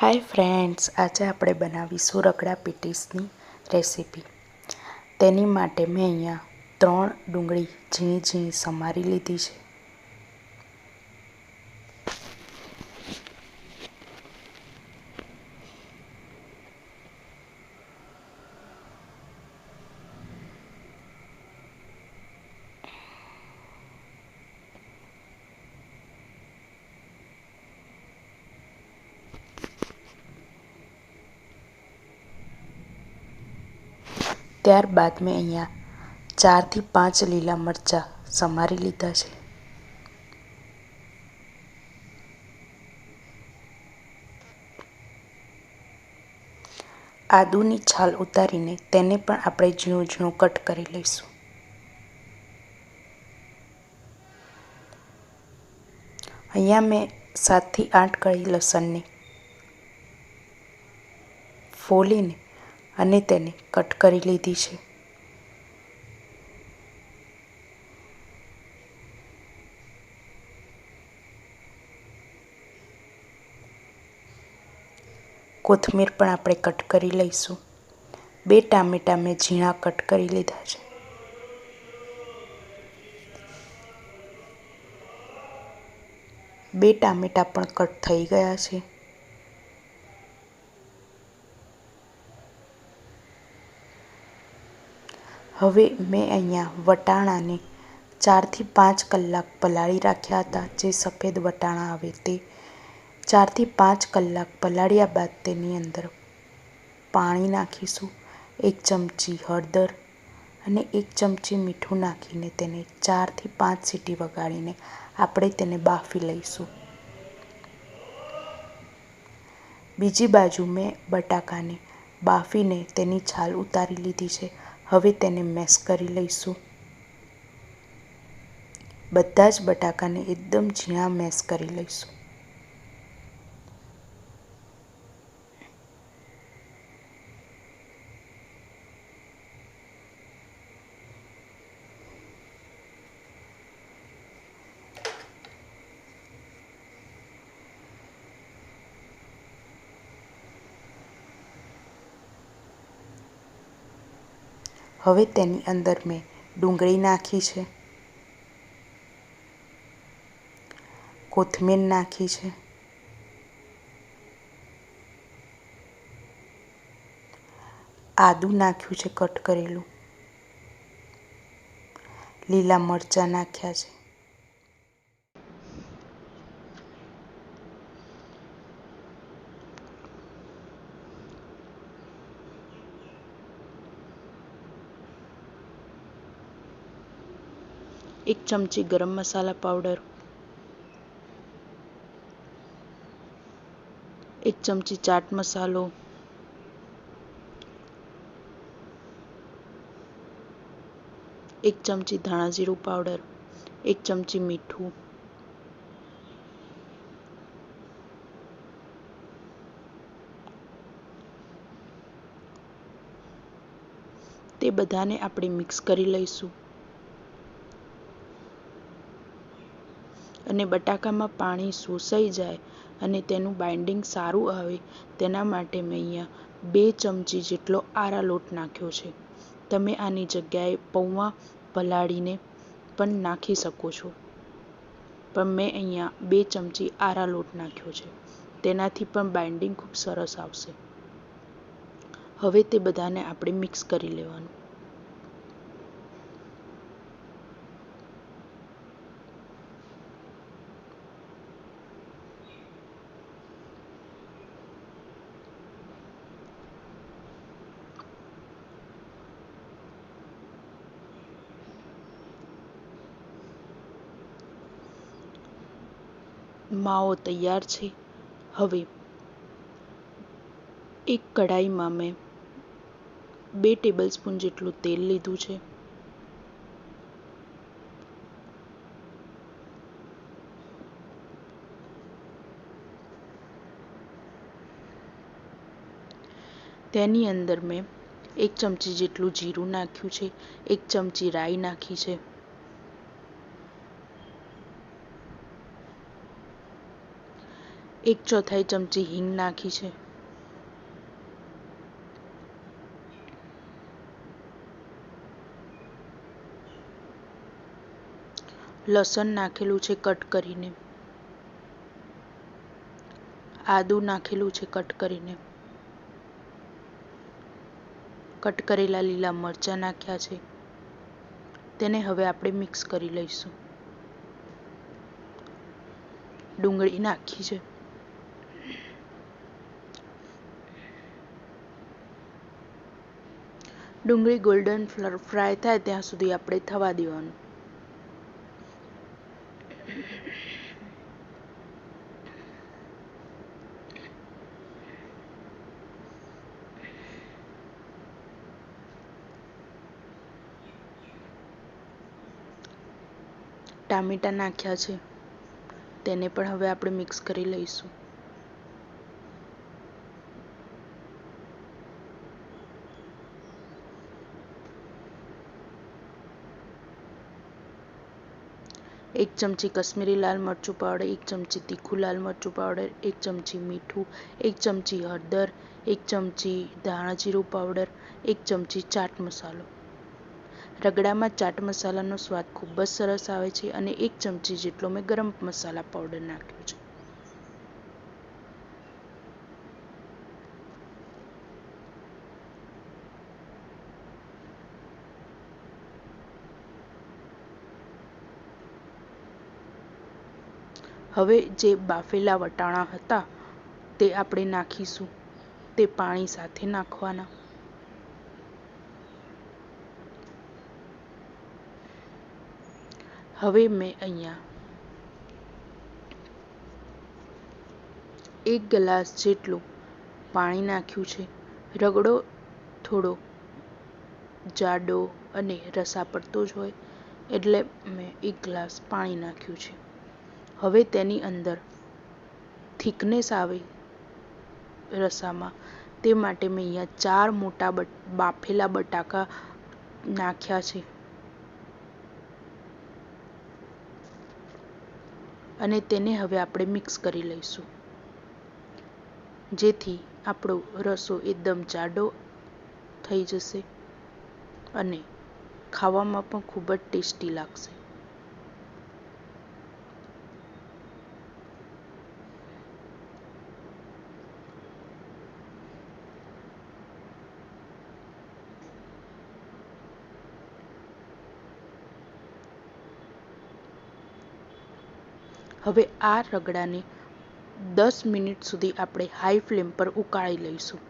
Hi friends આજે આપણે બનાવીશું રગડા પીટીસની રેસીપી. તેની માટે મેં અહીંયા ત્રણ ડુંગળી ઝીણી ઝીણી સમારી લીધી છે. ત્યારબાદ મેં અહીંયા ચારથી પાંચ લીલા મરચાં સમારી લીધા છે. આદુની છાલ ઉતારીને તેને પણ આપણે ઝીણું ઝીણું કટ કરી લઈશું. અહીંયા મેં સાતથી આઠ કળી લસણને ફોલીને અને તેને કટ કરી લીધી છે. કોથમીર પણ આપણે કટ કરી લઈશું. બે ટામેટાં મેં ઝીણા કટ કરી લીધા છે. બે ટામેટાં પણ કટ થઈ ગયા છે. હવે મેં અહીંયા વટાણાને ચારથી પાંચ કલાક પલાળી રાખ્યા હતા, જે સફેદ વટાણા આવે તે. ચારથી પાંચ કલાક પલાળ્યા બાદ તેની અંદર પાણી નાખીશું, એક ચમચી હળદર અને એક ચમચી મીઠું નાખીને તેને ચારથી પાંચ સીટી વગાડીને આપણે તેને બાફી લઈશું. બીજી બાજુ મેં બટાકાને બાફીને તેની છાલ ઉતારી લીધી છે. હવે તેને મેશ કરી લઈશું. બધા જ બટાકાને એકદમ ઝીણા મેશ કરી લઈશું. હવે તેની અંદર મેં ડુંગળી નાખી છે. કોથમીર નાખી છે. આદું નાખ્યું છે કટ કરેલું. લીલા મરચાં નાખ્યા છે. એક ચમચી ગરમ મસાલા પાવડર, એક ચમચી ચાટ મસાલો, એક ચમચી ધાણા જીરું પાવડર, એક ચમચી મીઠું, તે બધાને આપણે મિક્સ કરી લઈશું. અને બટાકામાં પાણી શોષાઈ જાય અને તેનું બાઇન્ડિંગ સારું આવે, તેના માટે મેં અહીંયા બે ચમચી જેટલો આરા લોટ નાખ્યો છે. તમે આની જગ્યાએ પૌવા પલાળીને પણ નાખી શકો છો. પણ મેં અહીંયા બે ચમચી આરા લોટ નાખ્યો છે. તેનાથી પણ બાઇન્ડિંગ ખૂબ સરસ આવશે. હવે તે બધાને આપણે મિક્સ કરી લેવાનું. માવો તૈયાર છે. હવે એક કઢાઈમાં મેં બે ટેબલ સ્પૂન જેટલું તેલ લીધું છે. તેની અંદર મેં એક ચમચી જેટલું જીરું નાખ્યું છે, એક ચમચી રાઈ નાખી છે. એક ચોથાઈ ચમચી હિંગ નાખી છે. લસણ નાખેલું છે કટ કરીને. આદું નાખેલું છે કટ કરીને. કટ કરેલા લીલા મરચાં નાખ્યા છે. તેને હવે આપણે મિક્સ કરી લઈશું. ડુંગળી નાખી છે. ડુંગળી ગોલ્ડન ફ્રાય થાય ત્યાં સુધી આપણે થવા દેવાનું. ટામેટાં નાખ્યા છે. તેને પણ હવે આપણે મિક્સ કરી લઈશું. એક ચમચી કશ્મીરી લાલ મરચું પાવડર, એક ચમચી તીખું લાલ મરચું પાવડર, એક ચમચી મીઠું, એક ચમચી હળદર, એક ચમચી ધાણા જીરું પાવડર, એક ચમચી ચાટ મસાલો. રગડામાં ચાટ મસાલાનો સ્વાદ ખૂબ જ સરસ આવે છે અને એક ચમચી જેટલો મેં ગરમ મસાલા પાવડર નાખ્યો છે. હવે જે બાફેલા વટાણા હતા તે આપણે નાખીશું. તે પાણી સાથે નાખવાના. હવે મેં અહીંયા એક ગ્લાસ જેટલું પાણી નાખ્યું છે. રગડો થોડો જાડો અને રસા પડતો જ હોય એટલે મેં એક ગ્લાસ પાણી નાખ્યું છે. હવે તેની અંદર થિકનેસ આવે રસામાં. તે માટે મેં અહીંયા ચાર મોટા બાફેલા બટાકા નાખ્યા છે. અને તેને હવે આપણે મિક્સ કરી લઈશું. જેથી આપણો રસો એકદમ જાડો થઈ જશે અને ખાવામાં પણ ખૂબ જ ટેસ્ટી લાગશે. હવે આ રગડાને દસ મિનિટ સુધી આપણે હાઈ ફ્લેમ પર ઉકાળી લઈશું.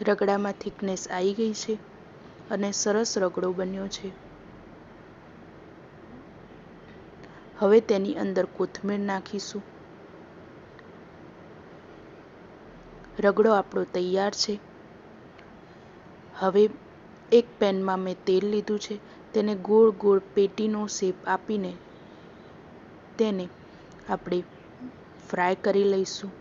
રગડામાં થિકનેસ આવી ગઈ છે અને સરસ રગડો બન્યો છે. હવે તેની અંદર કોથમીર નાખીશું. રગડો આપણો તૈયાર છે. હવે એક પેનમાં મેં તેલ લીધું છે. તેને ગોળ ગોળ પેટીનો શેપ આપીને તેને આપણે ફ્રાય કરી લઈશું.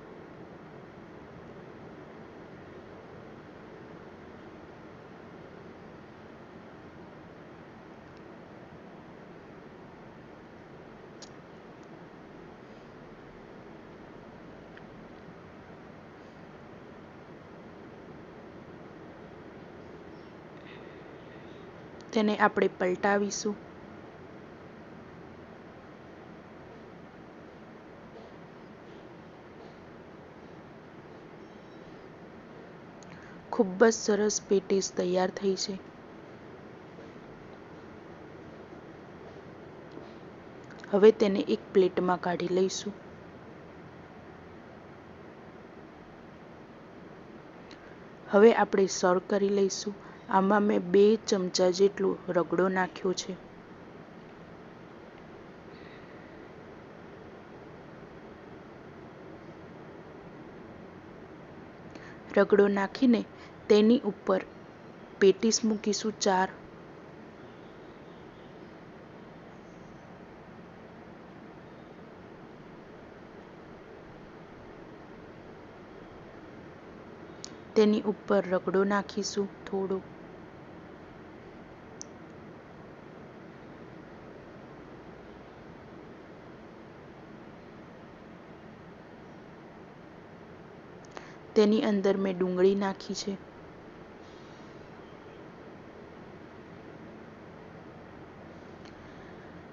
તેને આપણે પલટાવીશું. ખૂબ જ સરસ પેટીસ તૈયાર થઈ છે. હવે તેને એક પ્લેટમાં કાઢી લઈશું. હવે આપણે સર્વ કરી લઈશું. આમાં મેં બે ચમચા જેટલું રગડો નાખ્યો છે. રગડો નાખીને તેની ઉપર પેટીસ મૂકીશું ચાર. તેની ઉપર રગડો નાખીશું થોડો. તેની અંદર મેં ડુંગળી નાખી છે.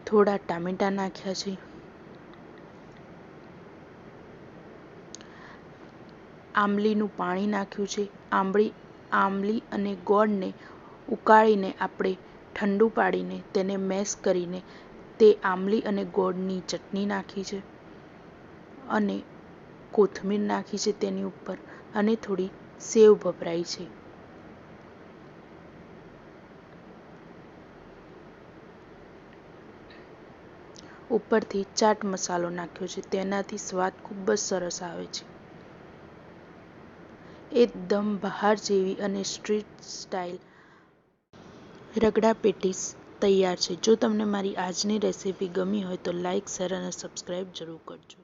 થોડા ટામેટા નાખ્યા છે. આંબલીનું પાણી નાખ્યું છે. આંબળી, આંબલી અને ગોળને ઉકાળીને આપણે ઠંડુ પાડીને તેને મેશ કરીને તે આંબલી અને ગોળની ચટણી નાખી છે. અને કોથમીર નાખી છે તેની ઉપર. અને થોડી સેવ ભભરાઈ છે. ઉપરથી ચાટ મસાલો નાખ્યો છે. તેનાથી સ્વાદ ખૂબ જ સરસ આવે છે. એકદમ બહાર જેવી અને સ્ટ્રીટ સ્ટાઇલ રગડા પેટીસ તૈયાર છે. જો તમને મારી આજની રેસીપી ગમી હોય તો લાઇક, શેર અને સબસ્ક્રાઈબ જરૂર કરજો.